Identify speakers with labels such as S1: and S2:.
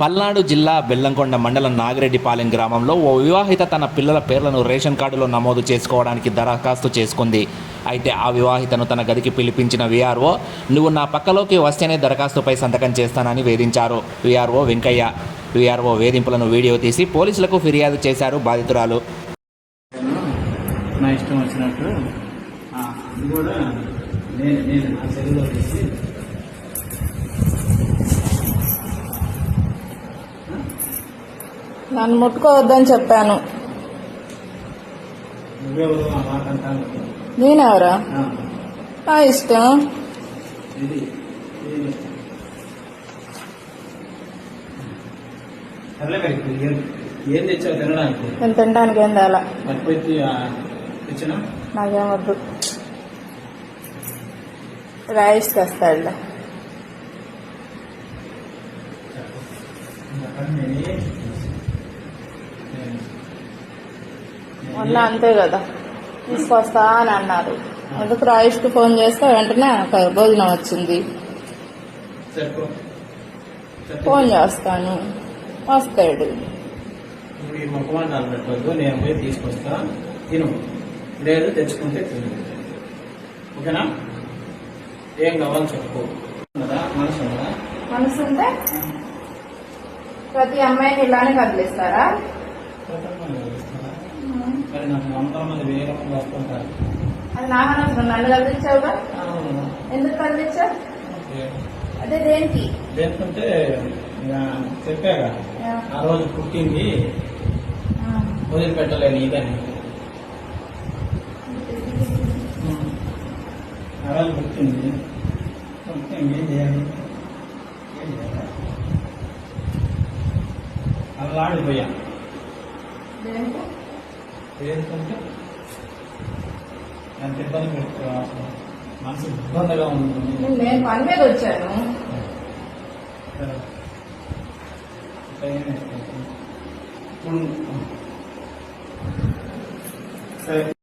S1: పల్నాడు జిల్లా బెల్లంకొండ మండలం నాగిరెడ్డిపాలెం గ్రామంలో ఓ వివాహిత తన పిల్లల పేర్లను రేషన్ కార్డులో నమోదు చేసుకోవడానికి దరఖాస్తు చేసుకుంది. అయితే ఆ వివాహితను తన గదికి పిలిపించిన వీఆర్ఓ నువ్వు నా పక్కలోకి వస్తేనే దరఖాస్తుపై సంతకం చేస్తానని వేధించారు వీఆర్ఓ వెంకయ్య. వీఆర్ఓ వేధింపులను వీడియో తీసి పోలీసులకు ఫిర్యాదు చేశారు బాధితురాలు.
S2: నా ఇష్టం వచ్చినట్టు కూడా నేను నేను నా
S3: నన్ను ముట్టుకోవద్దని చెప్పాను. నేనెవరా?
S2: ఆ,
S3: నా ఇష్టం.
S2: ఏం తెచ్చావు తినడానికి?
S3: నేను తినడానికి ఏం తేలా. నాకేం వద్దు. రైస్ తెస్తాడులే. మొన్న అంతే కదా. తీసుకొస్తా అని అన్నారు. అందుకు రాయిష్కి ఫోన్ చేస్తే వెంటనే భోజనం వచ్చింది. ఫోన్ చేస్తాను. వస్తాడు.
S2: ఈ నేను పోయి తీసుకొస్తా. తిను. లేదు తెచ్చుకుంటే తిను. ఓకేనా? ఏం కావాలి చెప్పు. మనసు ఉన్నదా?
S3: మనసు ఉంటే ప్రతి అమ్మాయిని ఇలానే కదిలిస్తారా
S2: మరి నాకు వందల మంది వేరే మంది వస్తుంటారు
S3: అది నా మనసు నన్ను కదిలించావుగా? ఎందుకు కదిలించావు? అదే దేనికి?
S2: ఇక చెప్పాగా. ఆ రోజు పుట్టింది. వదిలిపెట్టలేను ఇదని ఆ రోజు పుట్టింది. పుట్టింది. ఏం చేయాలి? ఏం చేయాలి? ఏంటంటే ఎంత ఇబ్బంది పెట్టుకో మనసు ఇబ్బందిగా ఉంటుంది.
S3: నేను పని మీద వచ్చాను.
S2: సరే.